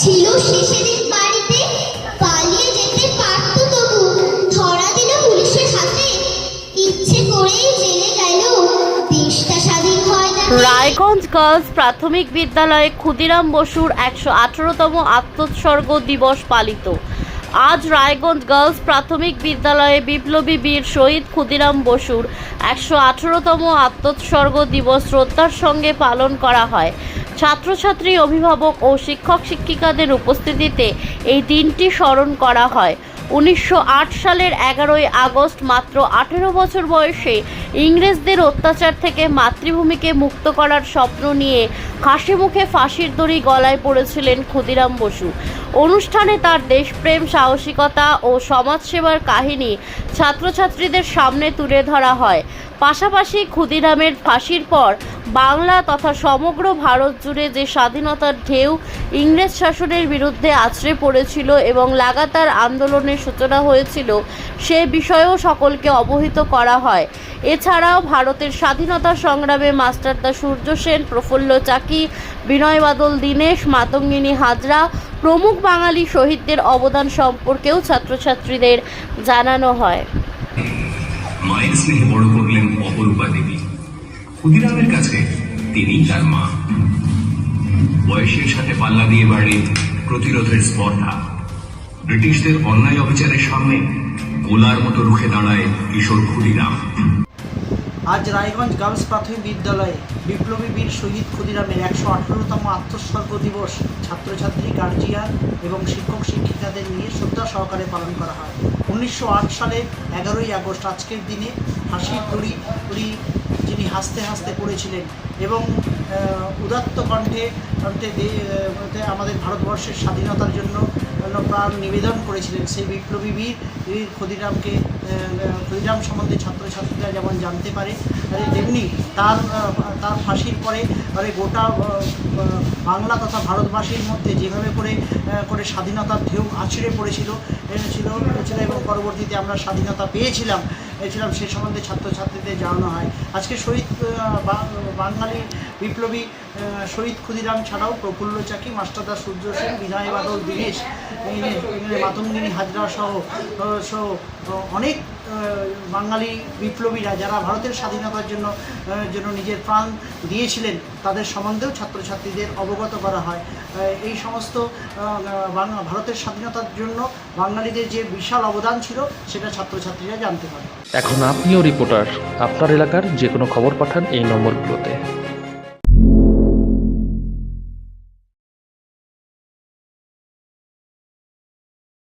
ছিল শেষের বাড়িতে। পালিয়ে যেতে পারত তবু। ধরা দিল পুলিশের হাতে। ইচ্ছে জেলে গেল। দেশটা স্বাধীন হয় রায়গঞ্জ গার্লস প্রাথমিক বিদ্যালয়ে ক্ষুদিরাম বসুর একশো আঠারোতম আত্মোৎসর্গ দিবস পালিত। আজ রায়গঞ্জ গার্লস প্রাথমিক বিদ্যালয়ে বিপ্লবী বীর শহীদ ক্ষুদিরাম বসুর একশো আঠারোতম আত্মোৎসর্গ দিবস শ্রদ্ধার সঙ্গে পালন করা হয়। ছাত্রছাত্রী, অভিভাবক ও শিক্ষক শিক্ষিকাদের উপস্থিতিতে এই দিনটি স্মরণ করা হয়। উনিশশো আট সালের এগারোই আগস্ট মাত্র আঠেরো বছর বয়সে ইংরেজদের অত্যাচার থেকে মাতৃভূমিকে মুক্ত করার স্বপ্ন নিয়ে হাসি মুখে ফাঁসির দড়ি গলায় পড়েছিলেন ক্ষুদিরাম বসু। অনুষ্ঠানে তার দেশপ্রেম, সাহসিকতা ও সমাজসেবার কাহিনী ছাত্রছাত্রীদের সামনে তুলে ধরা হয়। পাশাপাশি ক্ষুদিরামের ফাঁসির পর বাংলা তথা সমগ্র ভারত জুড়ে যে স্বাধীনতার ঢেউ ইংরেজ শাসনের বিরুদ্ধে আছড়ে পড়েছিল এবং লাগাতার আন্দোলনের সূচনা হয়েছিল সে বিষয়েও সকলকে অবহিত করা হয়। এছাড়াও ভারতের স্বাধীনতা সংগ্রামে মাস্টারদা সূর্য সেন, প্রফুল্ল চাকি, বিনয় বাদল, দীনেশ, মাতঙ্গিনী হাজরা, প্রমুখ বাঙালি শহীদদের অবদান সম্পর্কেও ছাত্রছাত্রীদের জানানো হয়। মায়ের স্নেহে বড় করলেন অপরূপা দেবী। ক্ষুদিরামের কাছে তিনি তার মা। বয়সের সাথে পাল্লা দিয়ে বাড়ে প্রতিরোধের স্পর্ধা। ব্রিটিশদের অন্যায় অবিচারের সামনে গোলার মতো রুখে দাঁড়ায় কিশোর ক্ষুদিরাম। আজ রায়গঞ্জ গার্লস প্রাথমিক বিদ্যালয়ে বিপ্লবী বীর শহীদ ক্ষুদিরামের একশো আঠারোতম আত্মোৎসর্গ দিবস ছাত্রছাত্রী, গার্জিয়ান এবং শিক্ষক, শিক্ষিকাদের নিয়ে শ্রদ্ধা সহকারে পালন করা হয়। উনিশশো আট সালে এগারোই আগস্ট আজকের দিনে হাসির দড়ি দড়ি যিনি হাসতে হাসতে পড়েছিলেন এবং উদাত্ত কণ্ঠে আমাদের ভারতবর্ষের স্বাধীনতার জন্য প্রাণ নিবেদন করেছিলেন সেই বিপ্লবী বীর ক্ষুদিরামকে ক্ষুদিরাম সম্বন্ধে ছাত্রছাত্রীরা যেমন জানতে পারে তেমনি তার তার ফাঁসির পরে গোটা বাংলা তথা ভারতবাসীর মধ্যে যেভাবে করে করে স্বাধীনতার ঢেউ আছড়ে পড়েছিল ছিল ছিল এবং পরবর্তীতে আমরা স্বাধীনতা পেয়েছিলাম পেয়েছিলাম সে সম্বন্ধে ছাত্রছাত্রীদের জানানো হয়। আজকে শহীদ বাঙালি বিপ্লবী শহীদ ক্ষুদিরাম ছাড়াও প্রফুল্ল চাকি মাস্টারদা সূর্য সেন, বিনয় বাদল, দীনেশ মাতঙ্গিনী হাজরা সহ সহ অনেক বাঙালি বিপ্লবীরা যারা ভারতের স্বাধীনতার জন্য জন্য নিজের প্রাণ দিয়েছিলেন, তাদের সম্বন্ধেও ছাত্রছাত্রীদের অবগত করা হয়। এই সমস্ত ভারতের স্বাধীনতার জন্য বাঙালিদের যে বিশাল অবদান ছিল, সেটা ছাত্রছাত্রীরা জানতে পারে। এখন আপনিও রিপোর্টার আপনার এলাকার যে কোনো খবর পাঠান এই নম্বরগুলোতে।